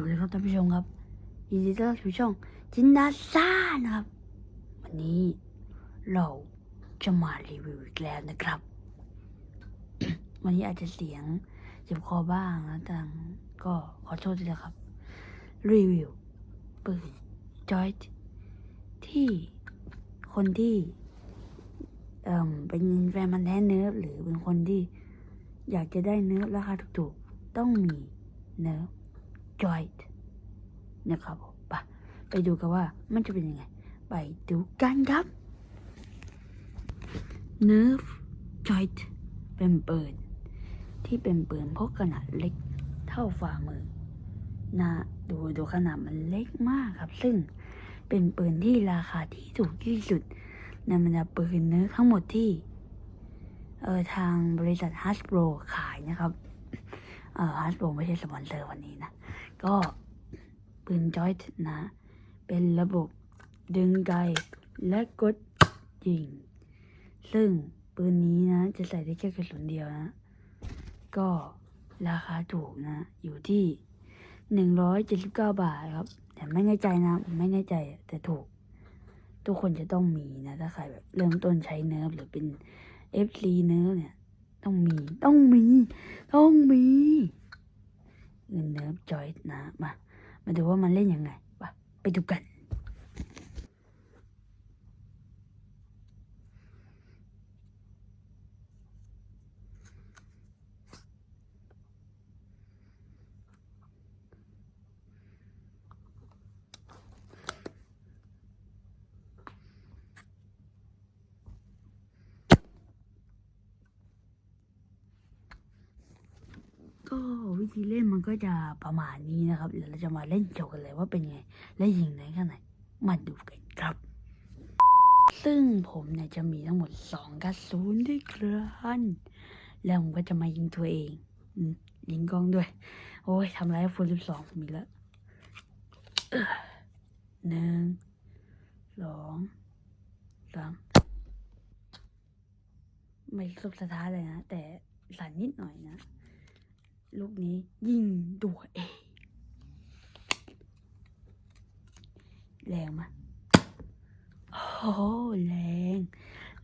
วัสดีครับท่านผู้ชมครับยินดีต้อนรับสู่ช่องจินดาซ่านะครับ วันนี้เราจะมารีวิวอีกแล้วนะครับ วันนี้อาจจะเสียงเจ็บคอบ้างนะแต่ก็ขอโทษด้วยนะครับ รีวิวปืนจอยที่คนที่เอ่อเป็นแฟนมันแท้เนิร์ฟหรือเป็นคนที่อยากจะได้เนื้อราคาถูกๆ ต้องมีเนื้อ จอยนะครับผมไปไปดูกันว่ามันจะเป็นยังไง ไปดูกันครับเนื้อจอยเป็นปืนที่เป็นปืนพกขนาดเล็กเท่าฝ่ามือนะดูดูขนาดมันเล็กมากครับ ซึ่งเป็นปืนที่ราคาที่ถูกที่สุดในบรรดาปืนเนื้อทั้งหมดที่เออทางบริษัทฮัสโ o รขายนะครับ เออฮัสโ o รไม่ใช่สปอนเซอร์วันนี้นะ ก็ปืนจอยต์นะ เป็นระบบดึงไกและกดยิง ซึ่งปืนนี้นะ จะใส่ได้แค่กระสุนเดียวนะ ก็ราคาถูกนะ อยู่ที่หนึ่งร้อยเจ็ดสิบเก้าบาทครับ แต่ไม่แน่ใจนะไม่แน่ใจแต่ถูก ทุกคนจะต้องมีนะ ถ้าใครแบบเริ่มต้นใช้เนิร์ฟหรือเป็นเอฟซีเนิร์ฟเนี่ย ต้องมี ต้องมี ต้องมี เงินเนิร์ฟจอยนะมา มาดูว่ามันเล่นยังไงไปไปดูกัน ก็วิธีเล่นมันก็จะประมาณนี้นะครับ เดี๋ยวเราจะมาเล่นโชกันเลยว่าเป็นไง และยิงไหนแค่ไหน มาดูกันครับ ซึ่งผมเนี่ยจะมีทั้งหมดสองกระสุนด้วยกันแล้วผมก็จะมายิงตัวเองอยิงกล้องด้วย โอ้ยทำไรฟูลสิบสองผมอีกแล้วหนึ่งสองสามไม่สุบสถาเลยนะ แต่สั่นนิดหน่อยนะ ลูกนี้ยิงตัวเองแรงมะโอ้โหแรง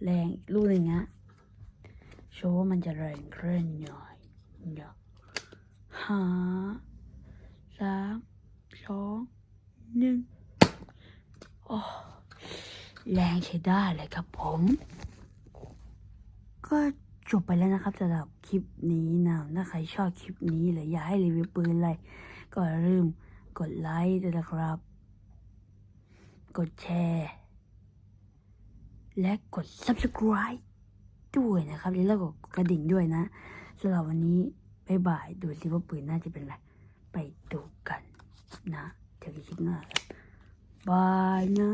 แรงลูกหนึ่งนะโชว์ว่ามันจะแรงเคลื่อนหน่อยเดี๋ยวห้าสามสองหนึ่งโอ้แรงใช้ได้เลยครับผม ก็ จบไปแล้วนะครับสำหรับคลิปนี้นะถ้าใครชอบคลิปนี้หรืออยากให้รีวิวปืนอะไรก็อย่าลืมกดไลค์ด้วยนะครับ กดแชร์ และกด subscribe ด้วยนะครับแล้วก็กดกระดิ่งด้วยนะสำหรับวันนี้บ๊ายบายดูสิว่าปืนน่าจะเป็นอะไร ไปดูกันนะเจอกันคลิปหน้าบบายนะ